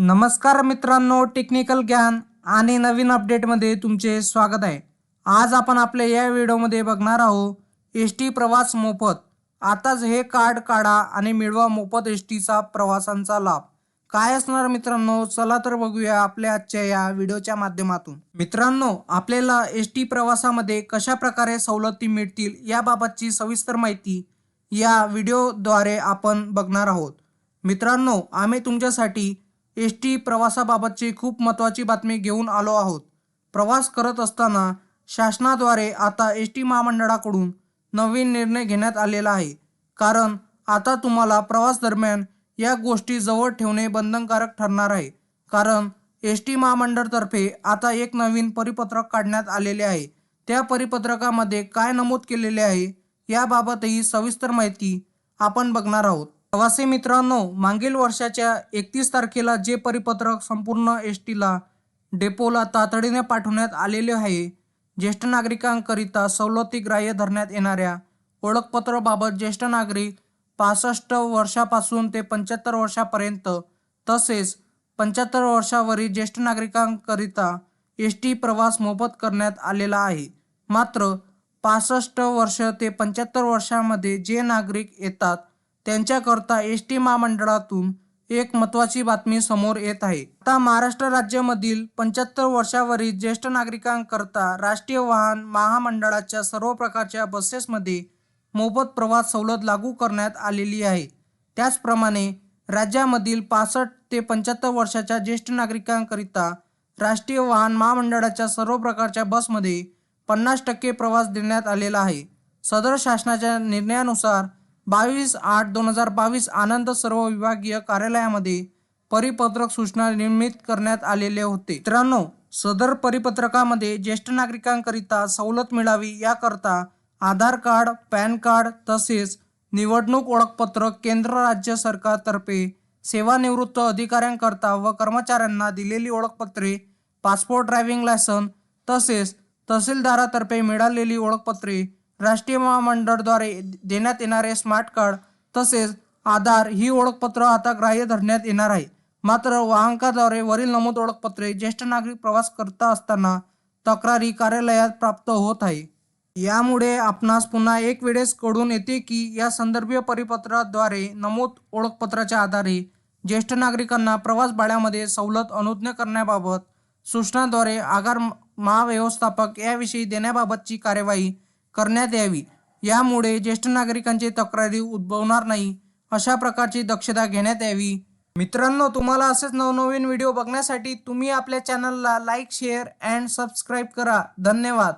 नमस्कार मित्रांनो टेक्निकल ज्ञान आणि नवीन अपडेटमध्ये तुमचे स्वागत आहे. आज आपण आपल्या या व्हिडिओमध्ये बघणार आहोत एस टी प्रवास मोफत. आताच हे कार्ड काढा आणि मिळवा मोफत एस टीचा प्रवासांचा लाभ. काय असणार मित्रांनो चला तर बघूया आपल्या आजच्या या व्हिडिओच्या माध्यमातून. मित्रांनो आपल्याला एस टी प्रवासामध्ये कशा प्रकारे सवलती मिळतील याबाबतची सविस्तर माहिती या व्हिडिओद्वारे आपण बघणार आहोत. मित्रांनो आम्ही तुमच्यासाठी एस टी प्रवासाबाबतची खूप महत्त्वाची बातमी घेऊन आलो आहोत. प्रवास करत असताना शासनाद्वारे आता एस टी महामंडळाकडून नवीन निर्णय घेण्यात आलेला आहे. कारण आता तुम्हाला प्रवास दरम्यान या गोष्टी जवळ ठेवणे बंधनकारक ठरणार आहे. कारण एस टी महामंडळतर्फे आता एक नवीन परिपत्रक काढण्यात आलेले आहे. त्या परिपत्रकामध्ये काय नमूद केलेले आहे याबाबतही सविस्तर माहिती आपण बघणार आहोत. प्रवासी मित्रांनो मागील वर्षाच्या एकतीस तारखेला जे परिपत्रक संपूर्ण एस टीला डेपोला तातडीने पाठवण्यात आलेले आहे ज्येष्ठ नागरिकांकरिता सवलती ग्राह्य धरण्यात येणाऱ्या ओळखपत्राबाबत ज्येष्ठ नागरिक पासष्ट वर्षापासून ते पंच्याहत्तर वर्षापर्यंत तसेच पंच्याहत्तर वर्षावरील ज्येष्ठ नागरिकांकरिता एस टी प्रवास मोफत करण्यात आलेला आहे. मात्र पासष्ट वर्ष ते पंच्याहत्तर वर्षामध्ये जे नागरिक येतात त्यांच्याकरता एस टी महामंडळातून एक महत्त्वाची बातमी समोर येत आहे. आता महाराष्ट्र राज्यामधील पंच्याहत्तर वर्षावरील ज्येष्ठ नागरिकांकरता राष्ट्रीय वाहन महामंडळाच्या सर्व प्रकारच्या बसेसमध्ये मोफत प्रवास सवलत लागू करण्यात आलेली आहे. त्याचप्रमाणे राज्यामधील पासष्ट ते पंच्याहत्तर वर्षाच्या ज्येष्ठ नागरिकांकरिता राष्ट्रीय वाहन महामंडळाच्या सर्व प्रकारच्या बसमध्ये पन्नास टक्के प्रवास देण्यात आलेला आहे. सदर शासनाच्या निर्णयानुसार बावीस आठ दोन हजार बावीस आनंद सर्व विभागीय कार्यालयामध्ये परिपत्रक सूचना निर्मित करण्यात आलेले होते. मित्रांनो सदर परिपत्रकामध्ये ज्येष्ठ नागरिकांकरिता सवलत मिळावी याकरता आधार कार्ड पॅन कार्ड तसेच निवडणूक ओळखपत्र केंद्र राज्य सरकारतर्फे सेवानिवृत्त अधिकाऱ्यांकरता व कर्मचाऱ्यांना दिलेली ओळखपत्रे पासपोर्ट ड्रायव्हिंग लायसन तसेच तहसीलदारातर्फे मिळालेली ओळखपत्रे राष्ट्रीय महामंडळद्वारे देण्यात येणारे स्मार्ट कार्ड तसेच आधार ही ओळखपत्र आता ग्राह्य धरण्यात येणार आहे. मात्र वाहनकाद्वारे वरील नमूद ओळखपत्रे ज्येष्ठ नागरिक प्रवास करता असताना तक्रारी कार्यालयात प्राप्त होत आहे. यामुळे आपणास पुन्हा एक वेळेस कळून येते की या संदर्भीय परिपत्राद्वारे नमूद ओळखपत्राच्या आधारे ज्येष्ठ नागरिकांना प्रवास भाड्यामध्ये सवलत अनुज्ञ करण्याबाबत सूचनाद्वारे आगार महाव्यवस्थापक याविषयी देण्याबाबतची कार्यवाही करण्यात यावी. यामुळे ज्येष्ठ नागरिकांची तक्रारी उद्भवणार नाही अशा प्रकारची दक्षता घेण्यात यावी. मित्रांनो तुम्हाला असेच नवनवीन व्हिडिओ बघण्यासाठी तुम्ही आपल्या चॅनलला लाईक शेअर अँड सबस्क्राईब करा. धन्यवाद.